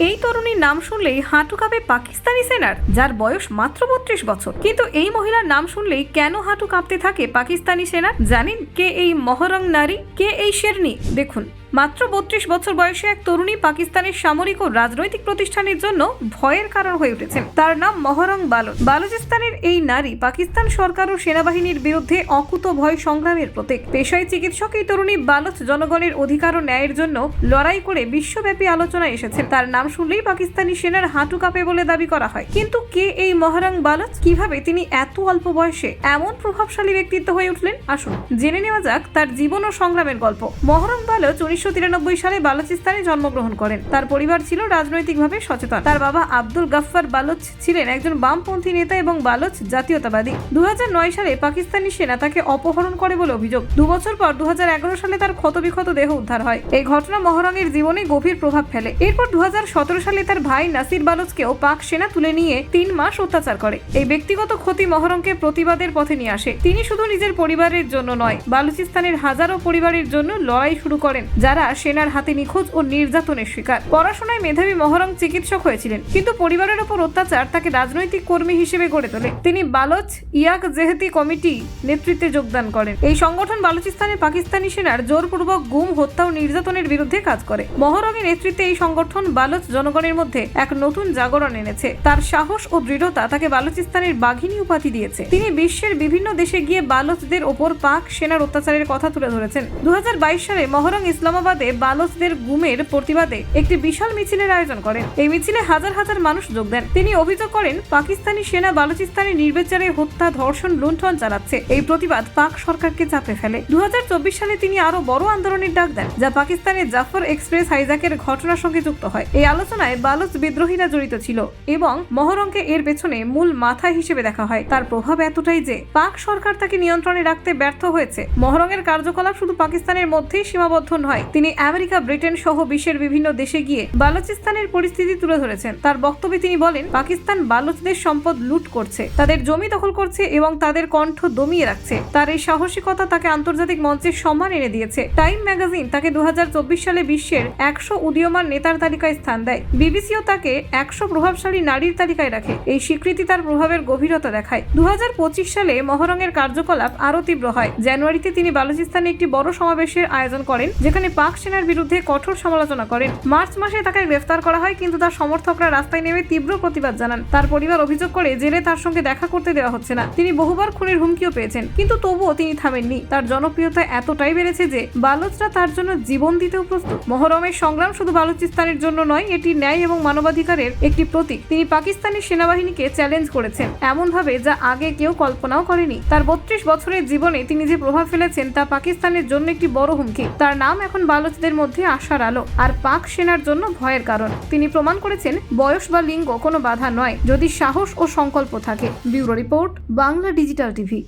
এই তরুণীর নাম শুনলেই হাঁটু কাঁপে পাকিস্তানি সেনার, যার বয়স মাত্র বত্রিশ বছর। কিন্তু এই মহিলার নাম শুনলেই কেন হাঁটু কাঁপতে থাকে পাকিস্তানি সেনার? জানেন কে এই মহরং নারী? কে এই শেরনি? দেখুন। মাত্র বত্রিশ বছর বয়সে এক তরুণী পাকিস্তানের সামরিক ও রাজনৈতিক প্রতিষ্ঠানের জন্য ভয়ের কারণ হয়ে উঠেছেন তার নাম মহরং বালন। বালুচিস্তানের এই নারী পাকিস্তান সরকার ও সেনাবাহিনীর বিরুদ্ধে অকুত ভয় সংগ্রামের প্রতীক। পেশায় চিকিৎসক এই তরুণী বালচ জনগণের অধিকার ও ন্যায়ের জন্য লড়াই করে বিশ্বব্যাপী আলোচনায় এসেছেন। তার নাম শুনলেই পাকিস্তানি সেনার হাঁটু কাঁপে বলে দাবি করা হয়। কিন্তু কে এই মহরং বালচ? কীভাবে তিনি এত অল্প বয়সে এমন প্রভাবশালী ব্যক্তিত্ব হয়ে উঠলেন? আসুন জেনে নেওয়া যাক তার জীবন ও সংগ্রামের গল্প। মহরং বালচ উনিশশো তিরানব্বই সালে বালুচিস্তানে জন্মগ্রহণ করেন। তার পরিবার ছিল রাজনৈতিকভাবে সচেতন। তার বাবা আব্দুল গাফফার বালুচ ছিলেন একজন বামপন্থী নেতা এবং বালোচ জাতীয়তাবাদী। দুহাজার নয় সালে পাকিস্তানি সেনা তাকে অপহরণ করে বলে অভিযোগ। দু বছর পর দুহাজার এগারো সালে তার ক্ষতবিক্ষত দেহ উদ্ধার হয়। এই ঘটনা মহরঙের জীবনে গভীর প্রভাব ফেলে। এরপর দু হাজার সতেরো সালে তার ভাই নাসির বালোচকেও পাক সেনা তুলে নিয়ে তিন মাস অত্যাচার করে। এই ব্যক্তিগত ক্ষতি মহরংকে প্রতিবাদের পথে নিয়ে আসে। তিনি শুধু নিজের পরিবারের জন্য নয়, বালুচিস্তানের হাজারো পরিবারের জন্য লড়াই শুরু করেন। যারা সেনার হাতে নিখোঁজ ও নির্যাতনের শিকার। পড়াশোনায় মেধাবী মহরম চিকিৎসক হয়েছিলেন, কিন্তু পরিবারের ওপর অত্যাচার তাকে রাজনৈতিক কর্মী হিসেবে গড়ে তোলে। তিনি বালোচ ইয়াক জেহেতি কমিটি নেতৃত্বে যোগদান করেন। এই সংগঠন বালুচিস্তানে পাকিস্তানি সেনার জোরপূর্বক গুম, হত্যা ও নির্যাতনের বিরুদ্ধে কাজ করে। মহরঙের নেতৃত্বে এই সংগঠন বালোচ জনগণের মধ্যে এক নতুন জাগরণ এনেছে। তার সাহস ও দৃঢ়তা তাকে বালুচিস্তানের বাঘিনী উপাধি দিয়েছে। তিনি বিশ্বের বিভিন্ন দেশে গিয়ে বালোচদের ওপর পাক সেনার অত্যাচারের কথা তুলে ধরেছেন। দু হাজার বাইশ সালে মহরং ইসলামাবাদে বালোচদের গুমের প্রতিবাদে একটি বিশাল মিছিলের আয়োজন করেন। এই মিছিলে হাজার হাজার মানুষ যোগ দেন। তিনি অভিযোগ করেন, পাকিস্তানি সেনা বালুচিস্তানে নির্বিচারে হত্যা, ধর্ষণ, লুণ্ঠন চালাচ্ছে। এই প্রতিবাদ পাক সরকারকে চাপে ফেলে। দু হাজার চব্বিশ সালে তিনি আরও বড় আন্দোলনের ডাক দেন, যা পাকিস্তানের জাফর এক্সপ্রেস হাইজাকের ঘটনার সঙ্গে যুক্ত হয়। এই আলোচনায় বালুচ বিদ্রোহীরা জড়িত ছিল এবং মহরংকে এর পেছনে মূল মাথা হিসেবে দেখা হয়। তার প্রভাব এতটাই যে পাক সরকার তাকে নিয়ন্ত্রণে রাখতে ব্যর্থ হয়েছে। মহরংয়ের কার্যকলাপ শুধু পাকিস্তানের মধ্যেই সীমাবদ্ধ নয় তিনি আমেরিকা, ব্রিটেন সহ বিশ্বের বিভিন্ন দেশে গিয়ে বালুচিস্তানের পরিস্থিতি তুলে ধরেছেন। তার বক্তব্যে তিনি বলেন, পাকিস্তান বালুচদের সম্পদ লুট করছে, তাদের জমি দখল করছে এবং তাদের কণ্ঠ দমিয়ে রাখছে। তার এই সাহসিকতা তাকে আন্তর্জাতিক মঞ্চে সম্মান এনে দিয়েছে। টাইম ম্যাগাজিন তাকে দুহাজার চব্বিশ সালে বিশ্বের একশো উদীয়মান নেতার তালিকায় স্থান দেয়। বিবিসিও তাকে একশো প্রভাবশালী নারীর তালিকায় রাখে। এই স্বীকৃতি তার প্রভাবের গভীরতা দেখায়। দু হাজার পঁচিশ সালে মহরঙের কার্যকলাপ আরও তীব্র হয়। জানুয়ারিতে তিনি বালুচিস্তানে একটি বড় সমাবেশের আয়োজন করেন, যেখানে পাক সেনার বিরুদ্ধে কঠোর সমালোচনা করেন। মার্চ মাসে তাকে গ্রেফতার করা হয়, কিন্তু তার সমর্থকরা রাস্তায় নেমে তীব্র প্রতিবাদ জানান। তার পরিবার অভিযোগ করে জেলে তার সঙ্গে দেখা করতে দেওয়া হচ্ছে না। তিনি বহুবার খুনের হুমকিও পেয়েছেন, কিন্তু তবুও তিনি থামেননি। তার জনপ্রিয়তা এতটাই বেড়েছে যে বালোচরা তার জন্য জীবন দিতেও প্রস্তুত। মহরমের সংগ্রাম শুধু বালুচিস্তানের জন্য নয়, এটি ন্যায় এবং মানবাধিকারের একটি প্রতীক। তিনি পাকিস্তানি সেনাবাহিনীকে চ্যালেঞ্জ করেছেন এমনভাবে যা আগে কেউ কল্পনাও করেনি। তার বত্রিশ বছরের জীবনে তিনি যে প্রভাব ফেলেছেন তা পাকিস্তানের জন্য একটি বড় হুমকি। তার নাম এখন বালুচদের মধ্যে আশার আলো আর পাক সেনার জন্য ভয়ের কারণ। তিনি প্রমাণ করেছেন, বয়স বা লিঙ্গ কোনো বাধা নয়, যদি সাহস ও সংকল্প থাকে। Bureau report, Bangla digital TV.